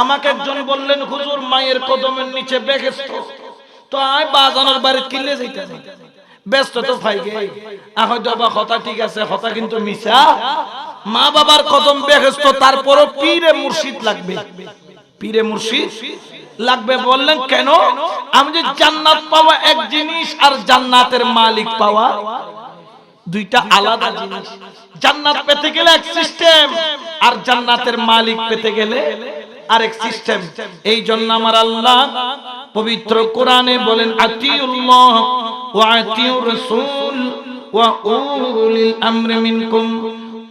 আমাকে একজন বললেন, হুজুর, মায়ের কদমের নিচে বেহেস্ত তো আয়, বাজানোর বাড়ি কিনলে যাইতে ব্যস্ত তো ফাইগে হয়তো বা কথা ঠিক আছে কথা কিন্তু মিশা মা বাবার কদম বেহেস্ত তারপরও পীরে মুর্শিদ লাগবে। পীরে মুর্শিদ লাগবে বললেন, কেন? আমি যে জান্নাত পাওয়া এক জিনিস আর জান্নাতের মালিক পাওয়া দুইটা আলাদা জিনিস। জান্নাত পেতে গেলে এক সিস্টেম আর জান্নাতের মালিক পেতে গেলে আরেক সিস্টেম এই জন্য আমার আল্লাহ পবিত্র কোরআনে বলেন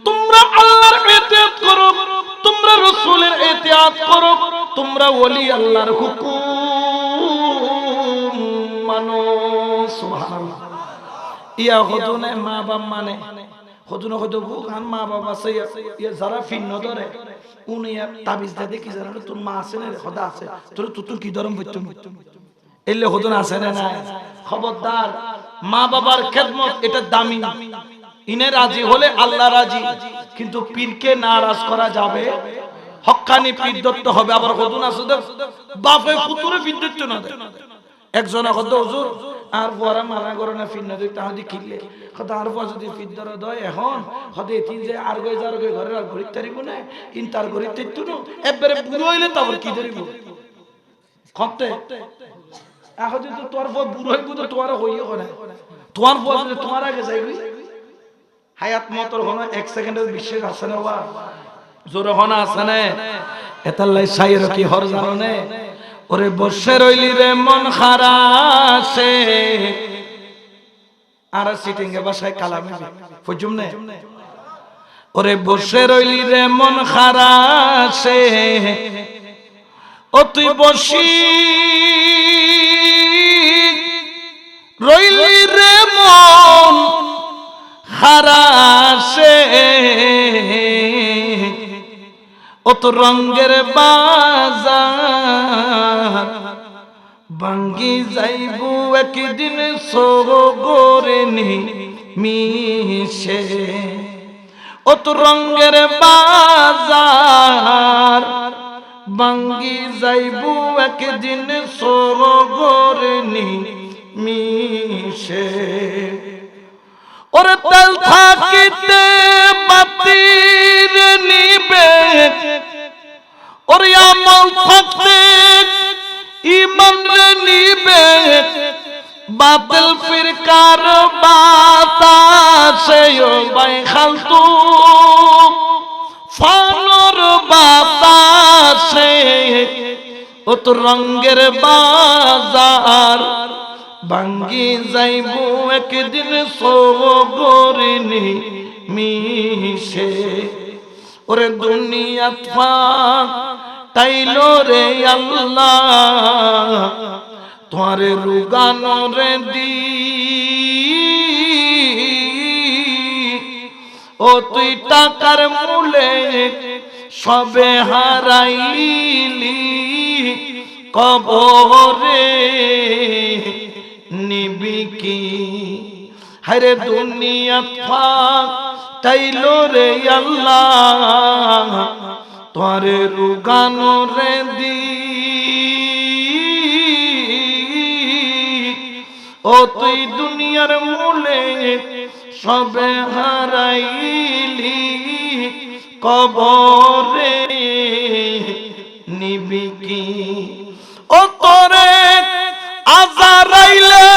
তোমরা আল্লাহর করো, তোমরা রাসূলের ইতিয়াত করো, তোমরা ওলি আল্লাহর হুকুম মানো। ইয়া মা বাপ মানে হদু গান মা বাবা আছে যারা ফিন্ন ধরে উনি তাবিজ দেখি জানা তোর মা আছে না আছে। তোর কি ধরম এলে আছে না খবরদার, মা বাবার খেদমত, এটা দামি। ইনে রাজি হলে আল্লাহ রাজি। কিন্তু পীরকে নারাজ করা যাবে। হক্কানি পীর দত্ত হবে, আবার হদুন আছে বাপে পুতুরে পীর দত্ত না একজনে কত হুজুর আর পরে মানা করে না নদী তাহলে কিনলে। কত আর যদি ফির ধরে এখন হতে যে আর গই যার গই ঘরে আর ঘড়ির তারিব না ইন তার ঘড়ির তারিত না একবারে বুড়ো হইলে তারপর কি ধরিব? বুড়ো তো হায়াত এক আছে জোরে হনা আছে না? এতাল্লাই সাইয়ের কি হর জানো ওরে বসে রইলি রে, মন খারাসে আর সিটিং এ বাসায় কালামে ফুজুম নে। ওরে বসে রইলি রে, মন খারাসে ও তুই বসি। রইলি রে, মন খারাসে ও তো রঙ্গের বাজার ভাঙ্গি যাইব একদিন সগরে মিশে। ও তো রঙ্গের বাজার ভাঙ্গি যাইব একদিন সগরে মিশে। ওরে তেল থাকিতে বাতির নিবে ওরে আমল থাকতে ইমান নিবে, বাতিল ফিরকার বাতাসে ও বাই খালতু। ফানর বাতাসে ও তো রঙ্গের বাজার। ভাঙ্গি যাইব, একদিন সগরিনি মিশে। ওরে দুনিয়া ফাঁক তাইলো রে আল্লাহ। তোমারে রুগানো রে দি ও তুই টাকার মূলে সবে হারাইলি। কবরে নিবি কি? হরে দুনিয়া ফাক তাইলো রে আল্লাহ তোরে রুগানো রে দি ও তুই দুনিয়ার মূলে সবে হারাইলি, কবরে নিবি কি? ও তোরে আজারাইলে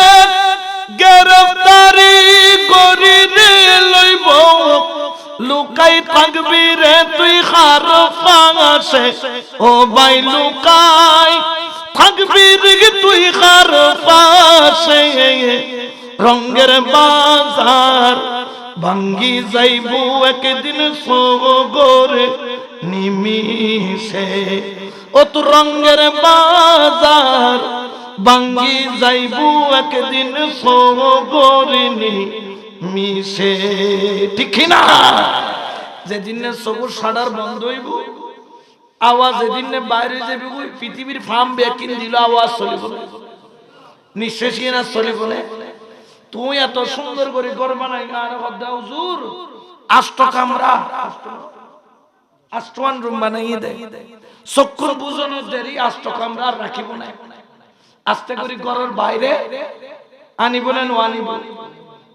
লুকাই থাকবি রে তুই খার পাশে। ও ভাই লুকাই থাকবি রে তুই খার পাশে। রঙ্গের বাজার ভাঙ্গি যাইব একদিন সগরে নিমিশে ও তো রঙ্গের বাজার ভাঙ্গি যাইব একদিন সগরিনি মিশে ঠিক না? যেদিন সবুর সাডার বন্ধ হইব, আওয়াজ যেদিন বাইরে যাবি ওই পৃথিবীর ফার্ম বেকিন দিল, আওয়াজ চলিব নিঃশ্বাস না চলিব তুই এত সুন্দর করে ঘর বানাই আর হদ্দা হুজুর। আষ্ট কামরা। আষ্টওয়ান রুম বানাইয়ে দেয় চক্ষুর বুঝানোর দেরি, আষ্ট কামরা আর রাখিব না। আস্তে করে ঘরের বাইরে আনিব নো আনিব।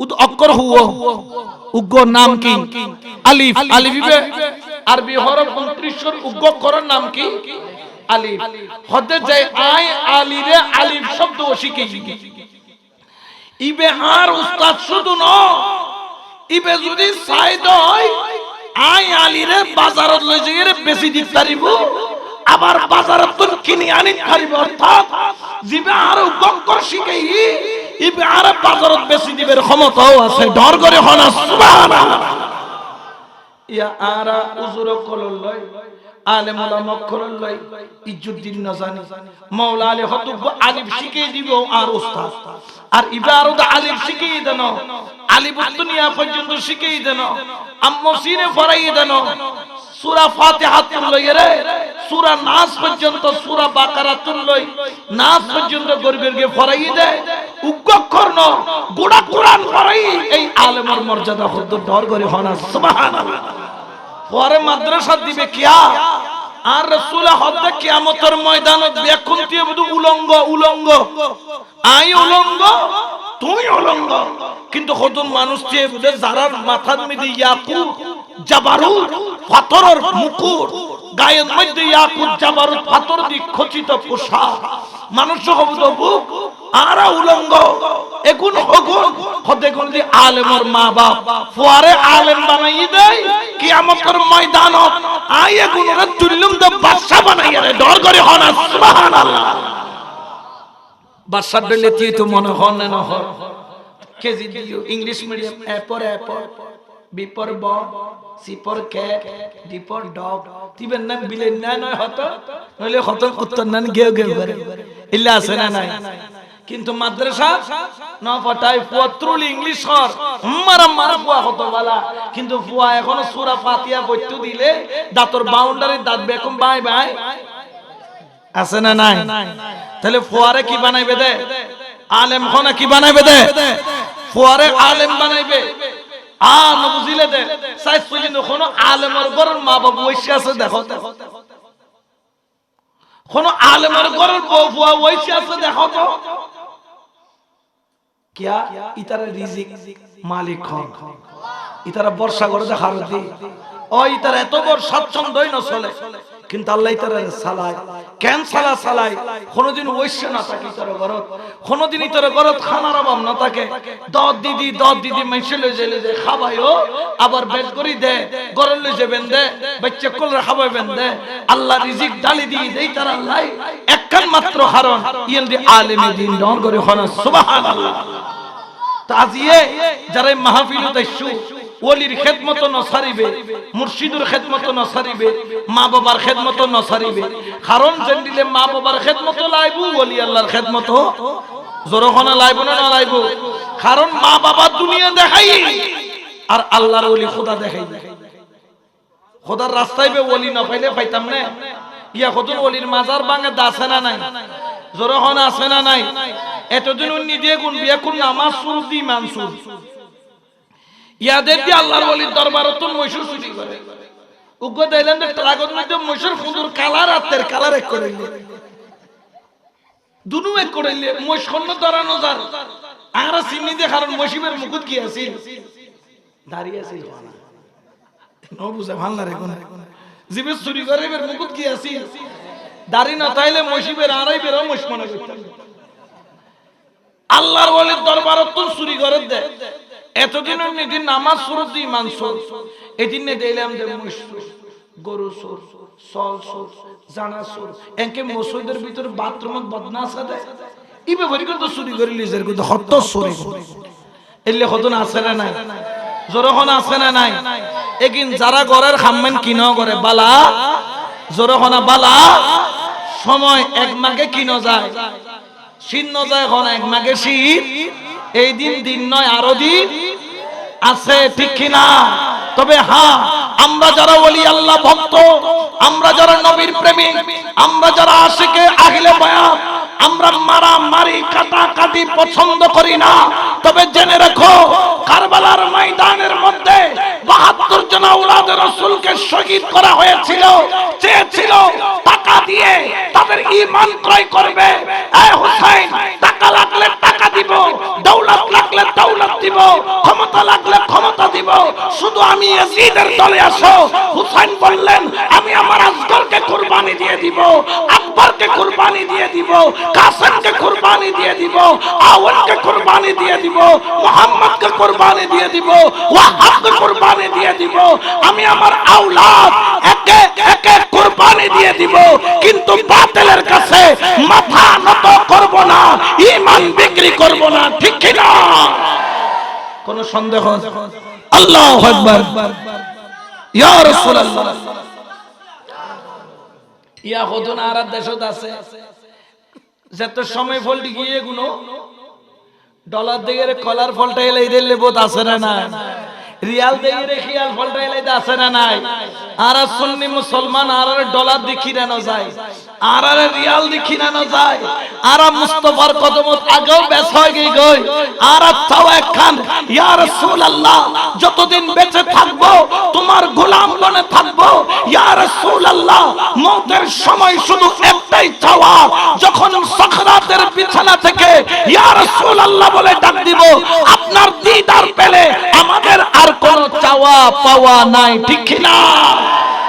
অক্ষর হুয়া উগ্র নাম কি? আলিফ। আলিফে। আরবি হরফ 29 এর উগ্র নাম কি? আলিফ। হতে যায় আই আলিরে আলিফ শব্দ শিখে। ইবে আর উস্তাদ শুধু ন ইবে যদি সাইদ হয় আই আলিরে বাজারত লই যাইরে বেশি দিতে পারিব আবার বাজারত কিনে আনি পারিব অর্থাৎ জিবে আর গক্কর শিখাই ইবে আর বাজারত বেশি দিবের ক্ষমতাও আছে ডর করে হনা ইয়া আরা উজুর কলল লই আলেম ওলামা কলল লই ইজ্জুদ্দিন নজানি, মাওলা আলী হতুব আলিফ শিখিয়ে দিব আর উস্তাদ। আর ইবারত আলিফ শিখিয়ে দেন আলিফ দুনিয়া পর্যন্ত শিখিয়ে দেন, আম্মু সিনে ফরাইয়ে দেন সূরা ফাতিহা তুললই রে, সুরা নাস পর্যন্ত, সুরা বাকারা তুললই নাস পর্যন্ত গরিবের গে ফরাই দে। উগ্গক্ষর ন গোড়া কোরআন ফরাই, এই আলেমের মর্যাদা হদ্দ ডর করে হনা সুবহানাল্লাহ। পরে মাদ্রাসা দিবে কিয়া? আর রসুলা হদ্দে কিয়ামতের ময়দান বেকুন দিয়ে বুধু উলঙ্গ উলঙ্গ। আই উলঙ্গ? তুমি উলঙ্গ। কিন্তু হতুন মানুষ চেয়ে বুঝে যারার মাথার মধ্যে ইয়াকুত জাবারুত পাথরের মুকুট, গায়ের মধ্যে ইয়াকুত জাবারুত পাথর দিয়ে খচিত পোশাক মানুষ হবুদ বুক আরা উলঙ্গ। এগুন হগুন হতে কোন দি আলেমর মা বাপ। ফুয়ারে আলেম বানাই দেয়, কিয়ামতের ময়দান আই এগুন রে তুল্লুম বাদশা বানাই রে ডর করে হনা সুবহানাল্লাহ। বাদশা তুই তো মনে হন না হন। কেজি দিও ইংলিশ মিডিয়াম, এ পর এ পর। ব সি পর ক্যাট ডি পর ডগ তিবেন নাম বিলেন না নয় হতো। নইলে হতো উত্তর নান গেও গেও করে। ইল্লা আছে নাই? কিন্তু মাদ্রাসা ন ফটাই পত্রুল ইংলিশ হর মারা মারা ফুয়া হতো বালা কিন্তু ফুয়া এখনও সূরা ফাতিহা পড়তে দিলে দাঁতর বাউন্ডারি দাঁত বেকম বাই বাই আছে না নাই? তাহলে ফুয়ারে কি বানাইবে দে? আলেম খনা কি বানাইবে দে? ফুয়ারে আলেম বানাইবে। আ ন বুঝিলে দে। সাইজ পর্যন্ত কোনো আলেমের ঘরের মা বাবু ওইসে আছে, দেখো দেখো। কোন আলেমের ঘরের বউ ফুয়া ওইসে আছে দেখো তো। কিয়া? ইতারা রিজিক মালিক হন। ইতারা বর্ষা করে দেখার দি। ও, ইতারা এত বড় স্বাচ্ছন্দ্যই চলে কিন্তু আল্লাহ ইতারা সালায়। কেন সালা সালাই কোনদিন ঐশ্য না থাকে ইতারা ঘরত কোনদিন ইতারা ঘরত খানার অভাব না থাকে। দত দিদি দত দিদি মেসে লই যে আবার বেদ করি দে গরল লই যাবেন দে, বাচ্চা দে। আল্লাহ রিজিক ডালি দিয়ে দেই তার আল্লাহ। একখান মাত্র ইয়েন দি দিন করে হনা সুবহানাল্লাহ। তাজিয়ে যারা মাহফিল দাইছু ওলির খেদমত নসারিবে মুর্শিদুর খেদমত নসারিবে মা বাবার খেদমত নসারিবে কারণ যেন দিলে মা বাবার খেদমত লাইবু, ওলি আল্লাহর খেদমত। জোরখনা লাইব না না লাইব? কারণ মা বাবা দুনিয়া দেখাই, আর আল্লাহর ওলি খোদা দেখাই। খোদার রাস্তায় বে ওলি না পাইলে পাইতাম না। ইয়া কতন ওলির মাজার ভাঙে দাসে না নাই? জোরখনা আছে না নাই? এতদিন দিয়ে গুণ বিয়া কোন নামাজ সুর দি, মানসুর। ইয়াদের দিয়ে আল্লাহর ওলির দরবারত তো মৈশুর করে। উগ্র মধ্যে কালার আত্মের কালার এক করে দুনু এক করে খন্ন ধরানো যার। আর দিয়ে মুকুট কি আছিল দাঁড়িয়ে আছিল ন বুঝে ভালো না রে কোন। চুরি করে এবার মুকুট কি আছিল দাড়ি না তাইলে মসিবের আড়াই বেরো মনে করতাম আল্লাহর ওলির দরবারত চুরি করে দে এতদিন নিদিন নামাজ সুরত দি মানসুর এদিন নে দিলাম দে মুসুর গরু সুর সল সুর জানা সুর এনকে মসজিদের ভিতর বাথরুমত বদনাস আছে ইবে ভরি করে তো চুরি করে লিজের কিন্তু হত চুরি এলে হতন আছে না নাই? জোরখন আছে না নাই? একিন যারা ঘরের খাম্মেন কিনো করে বালা। জোরখনা বালা সময় এক মাগে কিনো যায়। শীত নজয় এখন এক নাগে শীত। এই দিন দিন নয়, আরও দিন আছে, ঠিক কিনা? তবে হ্যাঁ আমরা যারা বলি আল্লাহ ভক্ত, আমরা যারা নবীর প্রেমিক, আমরা যারা আশিকে আহিলে বয়ান আমরা মারা মারি কাটা কাটি পছন্দ করি না। তবে জেনে রাখো, কারবালার ময়দানের মধ্যে বাহাত্তর জন আউলাদ রসুলকে শহীদ করা হয়েছিল, চেয়েছিল টাকা দিয়ে তাদের ঈমান ক্রয় করবে। টাকা লাগলে টাকা দিব, দৌলত লাগলে দৌলত দিব, ক্ষমতা লাগলে ক্ষমতা দিব। শুধু আমি দলে আসো। হুসাইন বললেন, আমি আমার আসগরকে কুরবানি দিয়ে দিব। দিয়ে দিব, কাসেমকে কুরবানি দিয়ে দিব আওয়ালকে কুরবানি দিয়ে দিব, মোহাম্মদকে কুরবানি দিয়ে দিব, ওয়াহাবকে কুরবানি দিয়ে দিব। আমি আমার আওলাদ একে একে কুরবানি দিয়ে দিব, কিন্তু বাতিলের কাছে মাথা নত করব না, ঈমান বিক্রি করব না, ঠিক কি না কোন সন্দেহ? আল্লাহু আকবার। ইয়া রাসূলুল্লাহ। ইয়া হদুন আর দেশত আছে। যত সময় ফলটি গিয়ে গুলো ডলার দিকে কলার ফলটা এলে দিলে বোধ আছে না না রিয়াল দিকে খিয়াল ফলটা এলে আছে না নাই? আর সুন্নি মুসলমান আর আর ডলার দেখি না যায়। আর আর রিয়াল দেখি না না যায়। আর মুস্তফার কদমত আগেও বেশ হয়ে গই গই। আর তাও একখান, ইয়া রাসূলুল্লাহ, যতদিন বেঁচে থাকব, তোমার গোলাম বনে থাকব, ইয়া রাসূলুল্লাহ মওতের সময় শুধু একটাই চাওয়া, যখন সাখরাতের বিছানা থেকে ইয়া রাসূলুল্লাহ বলে ডাক দিব, আপনার দিদার পেলে আমাদের আর কোনো চাওয়া পাওয়া নাই, ঠিক না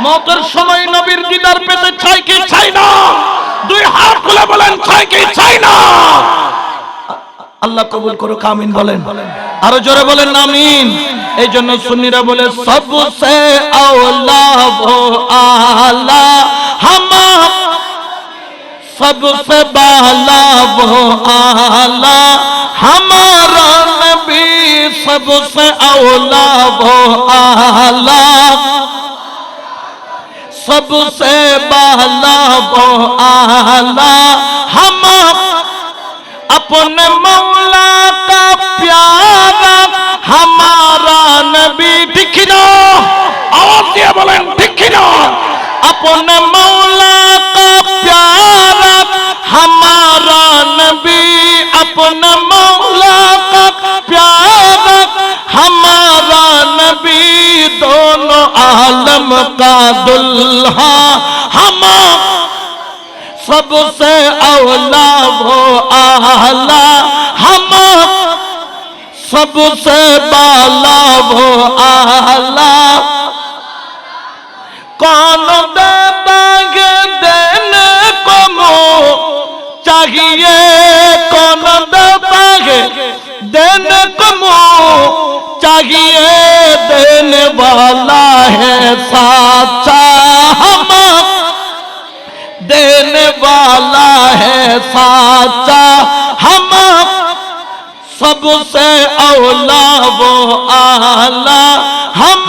মতের সময় নবীর দিদার পেতে চাই কি চাই না? দুই হাত খুলে বলেন চাই কি চাই না? আল্লাহ কবুল করুক কামিন বলেন। আরও জোরে বলেন, আমিন। এই জন্য সুন্নিরা বলে, সবসে আওলা ভো আলা, হামা, সবসে বালা ভো আলা, হামারা নবী, সবসে আওলা ভো আলা سب سے بہلا وہ آلہ ہم اپنے مولا کا پیارا ہمارا نبی ٹھیک آواز دیے بولیں ٹھیک اپنے आलम का दुल्हा हम। सबसे औला वो आला हम। सबसे बाला वो आला। कौन दे देंगे देने को चाहिए। कौन दे देंगे देने को चाहिए देने वाला। है साचा हम देने वाला है साचा हम सबसे औला वो आला हम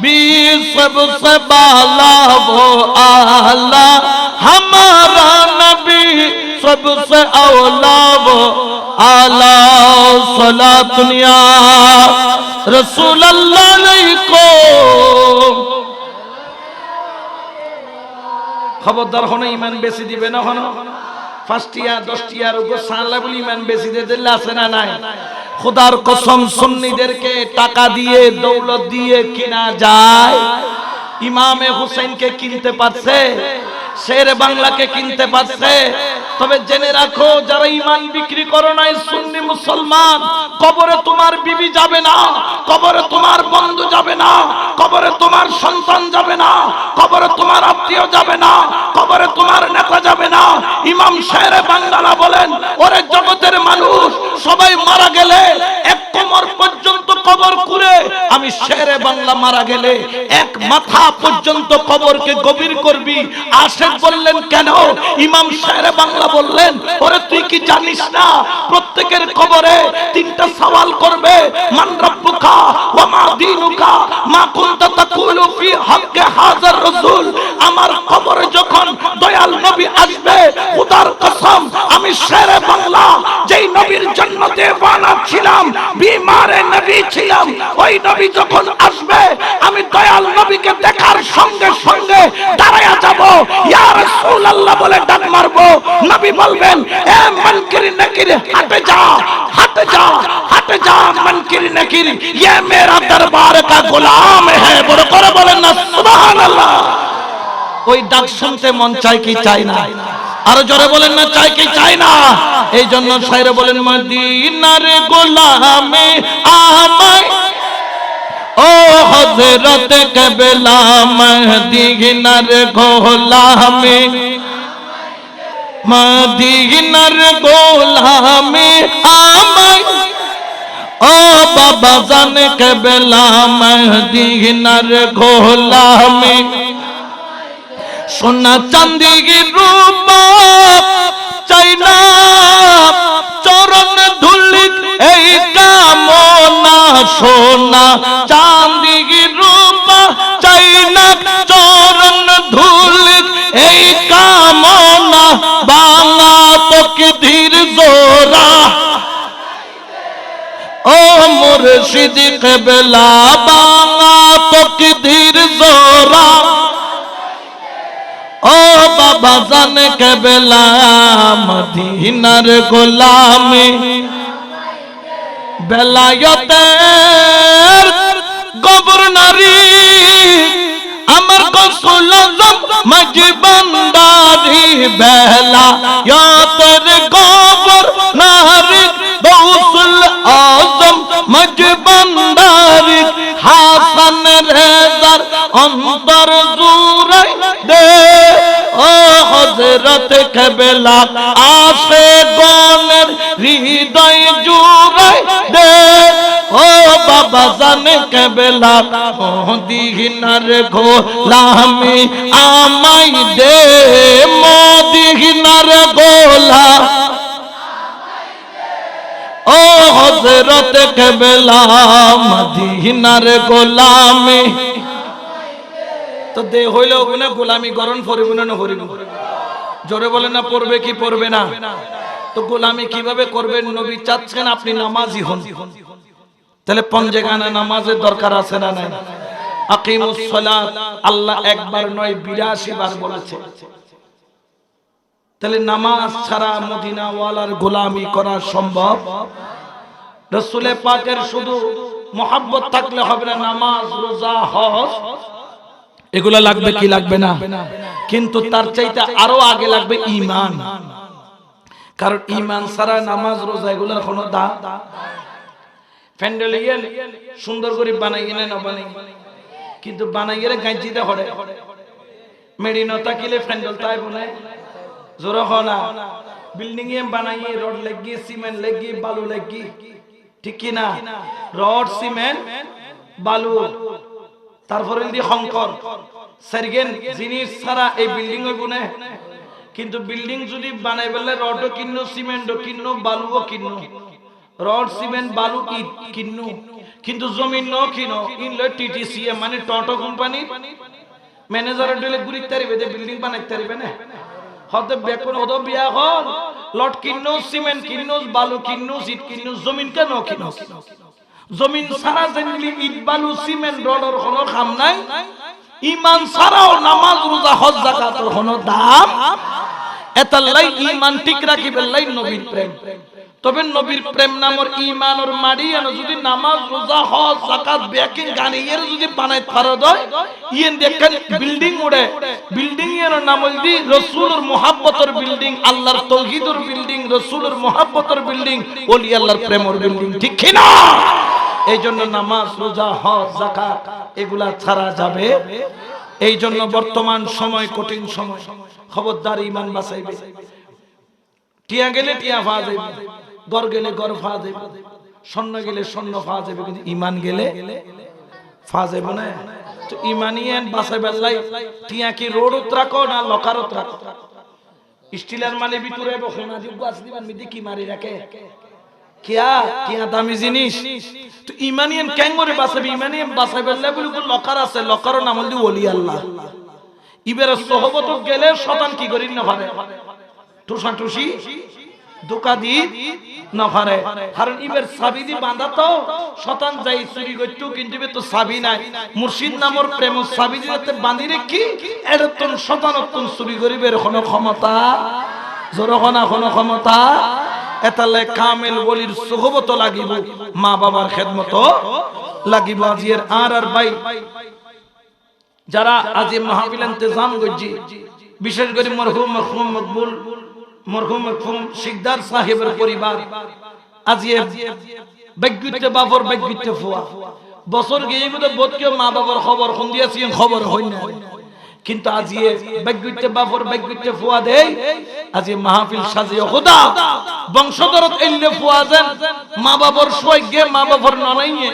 भी सबसे बाला वो आला। سب سے اولا وہ اعلی صلا دنیا رسول اللہ نے کو খবরদার হন ইমান বেশি দিবে না হন ফার্স্টিয়া দশটিয়ার উপর সালা বলি ইমান বেশি দিয়ে দিলে আছে না নাই খোদার কসম সুন্নিদেরকে টাকা দিয়ে দৌলত দিয়ে কিনা যায় ইমামে হুসেনকে কিনতে পারছে শের বাংলাকে কিনতে পারছে। তবে জেনে রাখো, যারা ইমান বিক্রি করো নাই, সুন্নি মুসলমান, কবরে তোমার বিবি যাবে না, কবরে তোমার বন্ধু যাবে না, কবরে তোমার সন্তান যাবে না, কবরে তোমার আত্মীয় যাবে না, কবরে তোমার নেতা যাবে না। ইমাম শের বাংলা বলেন ওরে জগতের মানুষ সবাই মারা গেলে এক কোমর পর্যন্ত কবর করে আমি শেরে বাংলা মারা গেলে এক মাথা পর্যন্ত কবরকে গভীর করবি। আশেক বললেন, কেন? ইমাম শেরে বাংলা বললেন, ওরে, তুই কি জানিস না? প্রত্যেকের কবরে তিনটা সওয়াল করবে, মান রব্বুকা ওয়া মা দীনুকা? মা কুনতা তাকুলু ফি হাক্কে হাজার রাসূল? আমার কবরে যখন দয়াল নবী আসবে, খোদার কসম, আমি শেরে বাংলা, যেই নবীর জন্য দেওয়ানা ছিলাম, বিমারে নবী ছিলাম, ওই নবী যখন আসবে আমি দয়াল নবীকে দেখার সঙ্গে সঙ্গে দাঁড়ায়া যাব ইয়া রাসূলুল্লাহ বলে ডাক মারবো নবী বলবেন এ মনকির নকির হটে যা हट जा हट जा मनकिर नकिर ये मेरा दरबार का गुलाम है বড় করে বলেন না সুবহানাল্লাহ ওই ডাক শুনতে মন চাই কি চাই না আরো জোরে বলেন না চাই কি চাই না এই জন্য শায়রে বলেন মদিনার গোলামে আমায় ও হযরত কবলা মদিনার গোলামে মদিনার গোলামে আমায়। ও বাবা জান কবলা মদিনার গোলামে, সোনা চাঁদি রূপ চাই সোনা চাঁদি রূপ চাই না চরণ ধুলি এই কামনা বাংলা তকদির জোরা ও মুর্শিদ কবলা বাংলা তকদির জোরা ও বাবা জান কেবলা, মদিনার গোলামে বেলায়তের গভর্নরি আমার কসুল মজবন্দারি বেলায়তের গভর্নরি গৌসুল আজম মজবন্দারি হাসান রেজার অন্তর জুরাই দে। ও হজরত কবলা, আসে গনের হৃদয় জুরাই দে। ও বাবা জান কবলা, মোদিনার গোলামি আমাই দে। মোদিনার গোলা ও হজরত কবলা, মদিনার গোলামি তো দে হইলে ওখানে গোলামি গরম পড়িব না পড়িব জোরে বলে না, পড়বে কি পড়বে না? তো গোলামি কীভাবে করবেন? নবী চাচ্ছেন আপনি নামাজি হন। তাহলে পঞ্জেগানা নামাজের দরকার আছে না নাই? আকিমুস সালাত, আল্লাহ একবার নয় 82 বার বলেছে। তাহলে নামাজ ছাড়া মদিনা ওয়ালার গোলামি করা সম্ভব? রসুলের পাকের শুধু মোহাব্বত থাকলে হবে না, নামাজ, রোজা, হজ। এগুলো লাগবে কি লাগবে না? কিন্তু তার চাইতে আরও আগে লাগবে ইমান কারণ ইমান ছাড়া নামাজ, রোজা এগুলোর কোনো দা প্যান্ডেল ইয়েন সুন্দর করে বানাই না বানাই। কিন্তু বানাই গেলে হরে। তাই বলে জোর হনা বিল্ডিং এ বানাইয়ে রড লাগি, সিমেন্ট লাগি, বালু লাগি। ঠিক কি না রড, সিমেন্ট, বালু। তারপরে যদি শঙ্কর, সার্গেন জিনিস ছাড়া এই বিল্ডিং হইব না কিন্তু বিল্ডিং যদি বানাই পেলে রডও কিন্ন সিমেন্টও কিন্ন বালুও কিন্ন রড, সিমেন্ট, বালু, ইট কিন্ন কিন্তু জমিন ন কিনো ইনলে টিটিসিএ মানে টটো কোম্পানি ম্যানেজারের দিলে গুড়িতে তারিবে বিল্ডিং বানাইতে তারিবে না। হতে বেকুন হতো বিয়া হল লট কিন্ন সিমেন্ট কিন্ন বালু কিন্ন ইট কিন্ন জমিন কেন কিনো? জমিন সারা জেনলি ইট বালু সিমেন্ট রডর কোনো কাম নাই। ইমান সারাও নামাজ, রোজা, হজ জাকাতর কোনো দাম। এতাল্লাই ইমান ঠিক রাখিবেন, লাই নবীর প্রেম। তবে নবীর প্রেম নামর মাড়ি এনে যদি নামাজ, রোজা, হজ জাকাত ব্যাকিং গানি এর যদি বানাই পারো দয় ইয়েন দেখেন বিল্ডিং উড়ে। বিল্ডিং এর নাম দি, রসুলের মোহাব্বতর বিল্ডিং আল্লাহর তৌহিদর বিল্ডিং রসুলের মোহাব্বতর বিল্ডিং ওলি আল্লাহর প্রেমর বিল্ডিং ঠিক কি না? এই জন্য নামাজ, রোজা, হজ জাকাত এগুলা ছাড়া যাবে। এই জন্য বর্তমান সময় কঠিন সময়। খবরদার ইমান বাঁচাইবে। টিয়া গেলে টিয়া যাইবে গড় গেলে গড় ফা যাইবে। স্বর্ণ গেলে স্বর্ণ পাওয়া যাবে কিন্তু ইমান গেলে পাওয়া যাবে না। তো ইমানিয়ান বাসে বেল্লাই, টিয়া কি রোড উত্রাকো না লকার উত্রাকো স্টিলের মানে ভিতরে সোনা যোগ্য আছে দিবান মিদি কি মারি রাখে? কিয়া কিয়া দামি জিনিস। তো ইমানিয়ান কেন করে বাঁচাবে ইমানিয়ান বাঁচাবে বলে লকার আছে, লকারও নাম হল ওলি আল্লাহ। ইবের সহবত গেলে শতান কি করি না পারে টুসা টুসি ক্ষমতা? ক্ষমতা? সুহবত লাগিব মা বাবার খেদমত লাগিব আজিয়ের আর আর ভাই। যারা আজ মাহফিল বিশেষ করে মরহুম মকবুল। মরহুম শিকদার সাহেবের পরিবার। আজ এ বেগুতে বাবর বেগুতে ফুয়া। বছর গিয়ে বোধ কেউ মা বাবার খবর শুন দিয়েছি খবর হই না কিন্তু আজি বেগুতে বাবর বেগুতে ফুয়া দেই, আজি মাহফিল সাজিয়ে খোদা। বংশধরত এল্লে ফুয়া দেন মা বাবার সৈগে মা বাবার ননাইয়ে।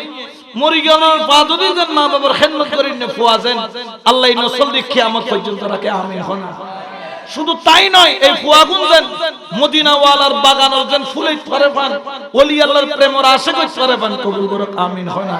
মরি গেল বাদুদি যেন মা বাবার খেদমত করি না ফুয়া যেন, আল্লাহ নসল দিয়ে কিয়ামত পর্যন্ত রাখে, আমিন হনা। শুধু তাই নয় এই ফুয়াগুন যেন মদিনাওয়ালার বাগানের যেন ফুলে ধরে পান ওলি আল্লাহর প্রেমর আশে করে ধরে পান কবুল করে আমিন হনা